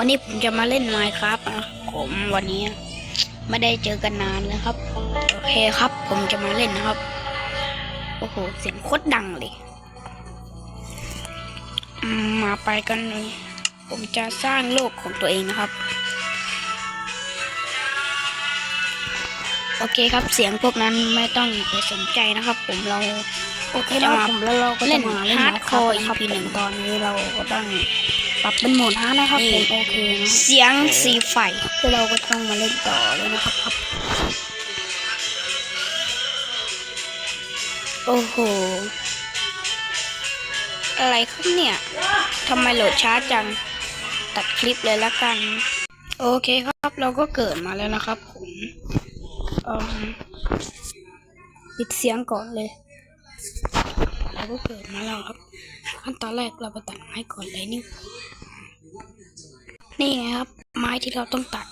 วันนี้ผมจะมาเล่น Minecraft นะผมวันนี้ไม่ได้เจอกันนานแล้วครับ โอเคครับ ผมจะมาเล่นนะครับ โอ้โห เสียงโคตรดังเลยอืมมาไปกันเลย ผมจะสร้างโลกของตัวเองนะครับ โอเคครับ เสียงพวกนั้นไม่ต้องไปสนใจนะครับ ผมเราโอเคจะนะมาผมแล้วเราก็เล่จะนมาเล่น Hardcore Minecraft นะครับ EP หนึ่งตอนนี้เราก็ต้อง ปรับเป็นโหมดฮาร์ดนะครับนี่ผมโอเคนะเสียงสีไฟคือเราก็ต้องมาเล่นต่อเลยนะครับครับ โอ้โห อะไรครับเนี่ยทำไมโหลดช้าจัง ตัดคลิปเลยละกัน โอเคครับเราก็เกิดมาแล้วนะครับผมเอมปิดเสียงก่อนเลย เราก็เกิดมาแล้วครับ ขั้นตอนแรกเราไปตัดไม้ก่อนเลยนี่นี่ไงครับ ไม้ที่เราต้องตัด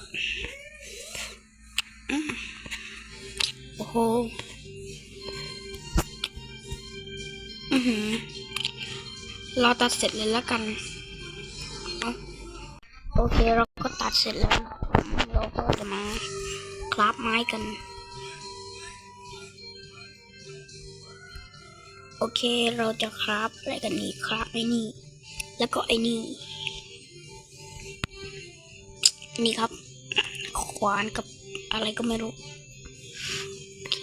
โอ้โหอือหือเราตัดเสร็จเลยแล้วกันเอาโอเคเราก็ตัดเสร็จแล้ว เราก็จะมาคราฟไม้กัน โอเคเราจะคราฟอะไรกันนี่คราฟไอ้นี่ แล้วก็ไอ้นี่ นี่ครับ ขวานกับอะไรก็ไม่รู้โอเค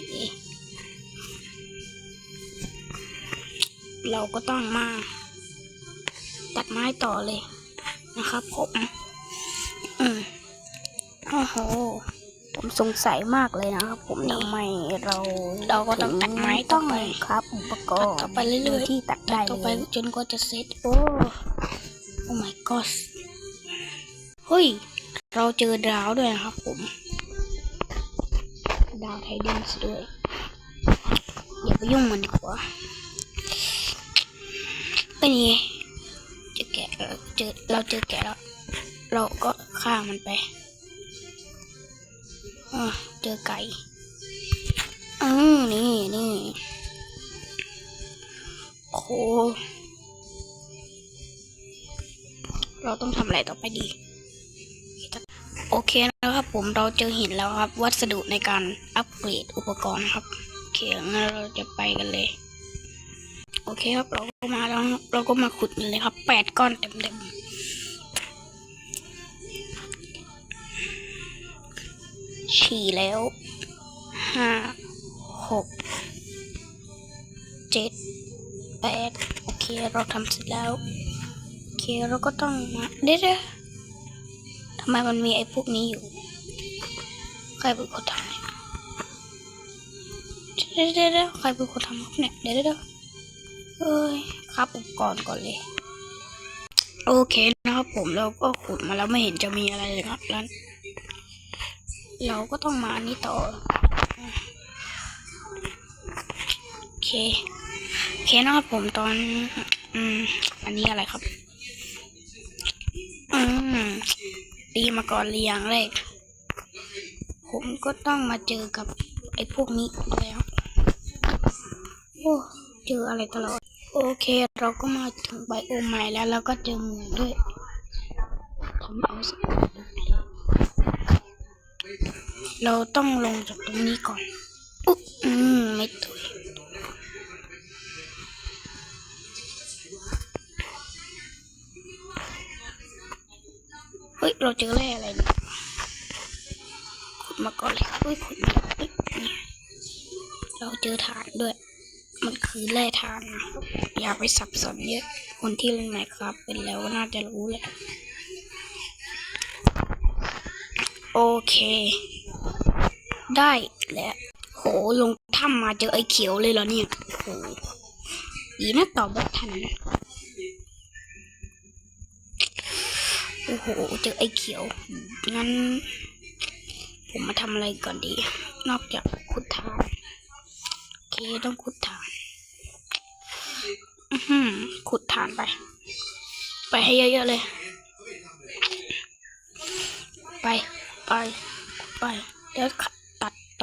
เราก็ต้องมา ตัดไม้ต่อเลยนะครับผม อืมโอ้โห ผมสงสัยมากเลยนะครับ ผมนี่ทำไมเราเราก็ต้องตัดไม้ต่ต้อองไปครับ อุปกรณ์ตัดต่อไปเรื่อยๆที่ตัดได้ต่อไปเลยจนกว่าจะเสร็จโอ้โอ้ my god เฮ้ย เราเจอดาวด้วยนะครับผม ดาวไทเดนส์ด้วยอย่าไปยุ่งมันดีกว่าเป็นไงเจอแกะเราเจอเราเจอแกะแล้ว เราก็ฆ่ามันไปอ่า เจอไก่อือนี่นี่โอ้โหเราต้องทำอะไรต่อไปดี โอเคนะครับผมเราเจอหินแล้วครับ วัสดุในการอัปเกรดอุปกรณ์ครับโอเคงั้นเราจะไปกันเลย โอเคครับเราก็มาแล้วเราก็มาขุดมันเลยครับแปดก้อนเต็มๆ ฉี่แล้วห้าหกเจ็ดแปดโอเคเราทำเสร็จแล้ว โอเคเราก็ต้องมาเดี๋ยวๆทำไมมันมีไอ้พวกนี้อยู่ ใครเป็นคนทำเนี่ยเดี๋ยวเดี๋ยวเดี๋ยวใครเป็นคนทำครับเนี่ยเดี๋ยวเดี๋ยวเดี๋ยวเอ้ยครับอุปกรณ์ก่อนเลยโอเคนะครับผมเราก็ขุดมาแล้วไม่เห็นจะมีอะไรเลยครับแล้ว เราก็ต้องมาอันนี้ต่อ โอเค โอเคนะครับผมตอน อืม อันนี้อะไรครับ อืม ตีมาก่อนเรียงแรก ผมก็ต้องมาเจอกับไอ้พวกนี้แล้ว โอ้ เจออะไรตลอด โอเค เราก็มาถึงไบโอมใหม่แล้วเราก็เจอหมูด้วยทำเอาสัก เราต้องลงจากตรงนี้ก่อน อุ๊อืมไม่ตุยเฮ้ย เราเจอแร่อะไรเนี่ยขุดมาก่อนเลยเฮ้ยขุดมาเฮ้ยเราเจอฐานด้วย มันคือแร่ฐานนะอย่าไปสับสนเยอะ คนที่เล่นไหนครับ เป็นแล้วน่าจะรู้แหละโอเค ได้แล้ว โหลงถ้ำมาเจอไอ้เขียวเลยเหรอเนี่ยโหดีน่ะตอบแบบทันนโอ้โห เจอไอ้เขียว งั้น ผมมาทำอะไรก่อนดี นอกจากขุดทานโอเคต้องขุดทานอือหือขุดทานไป ไปให้เยอะๆเลย ไป ไป ไป เดี๋ยว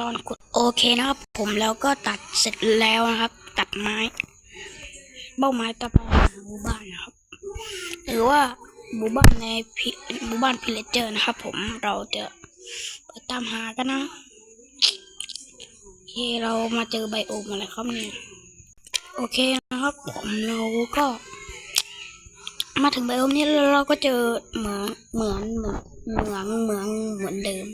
ตอนขุดโอเคนะครับ ผมแล้วก็ตัดเสร็จแล้วนะครับ ตัดไม้ เบ้าไม้ต่อไปหาหมู่บ้านนะครับ หรือว่าหมู่บ้านในหมู่บ้านพิเลเจอร์นะครับ ผมเราจะไปตามหากันนะโอเคเรามาเจอไบโอมอะไรครับเนี่ยโอเคนะครับผมเราก็ มาถึงไบโอมนี้แล้วเราก็เจอเหมืองเหมือนเหมือนเหมืองเหมืองเหมือนเดิม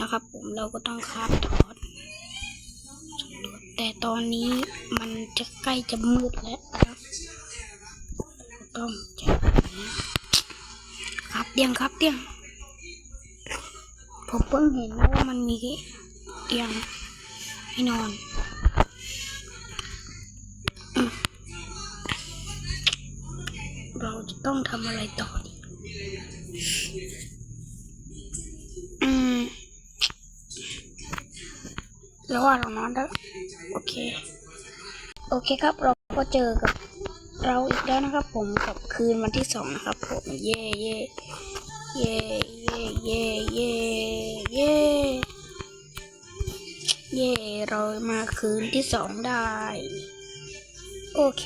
นะครับ ผมเราก็ต้องคาบถอดสำรวจแต่ตอนนี้มันจะใกล้จะมืดแล้วครับเราต้องจะครับเตียงครับเตียงผมเพิ่งเห็นนะว่ามันมีเตียงให้นอนเราจะต้องทำอะไรต่อดี แล้วว่าเรานอนแล้วโอเค โอเคครับเราก็เจอกับเราอีกแล้วนะครับ ผมกับคืนวันที่สองนะครับผมเย่เย่เย่เย่เย่เย่เย่เย่เรามาคืนที่สองได้ โอเค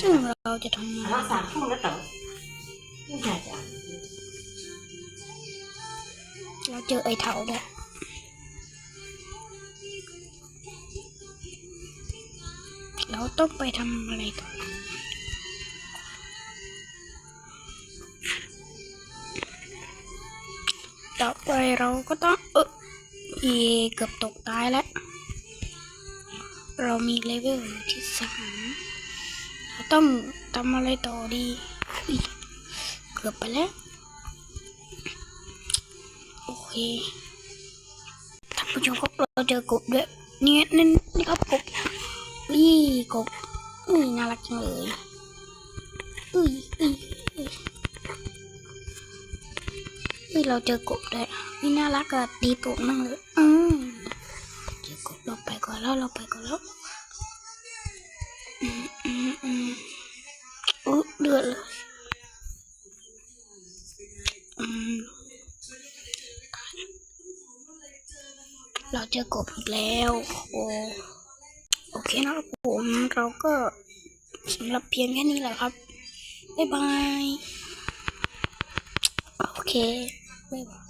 ซึ่งเราจะทำงานรักษาทุ่งแล้วเต๋อเราเจอไอ้เถาด้วย เราต้องไปทำอะไรต่อต่อไปเราก็ต้องเออเอเกือบตกตายแล้ว เรามีเลเวลที่สามเราต้องทำอะไรต่อดีอเกือบไปแล้ว โอเคท่านผู้ชมครับเราเจอกบด้วยเนี่ยนี่นี่ครับกบ อุ้ยกบอุ้ยน่ารักจังเลยอุ้ยอุ้ยอุ้ยเราเจอกบด้วยนี่น่ารักอะดีตัวนั่งเลยอืมเจอกบเราไปก่อนแล้วเราไปก่อนแล้วอืมอืมอืมอุ๊ยเดือดเลยอืมเราเจอกบอีกแล้วโอ้ โอเคนะครับผมเราก็สำหรับเพียงแค่นี้แหละครับ บ๊ายบาย โอเค บ๊ายบาย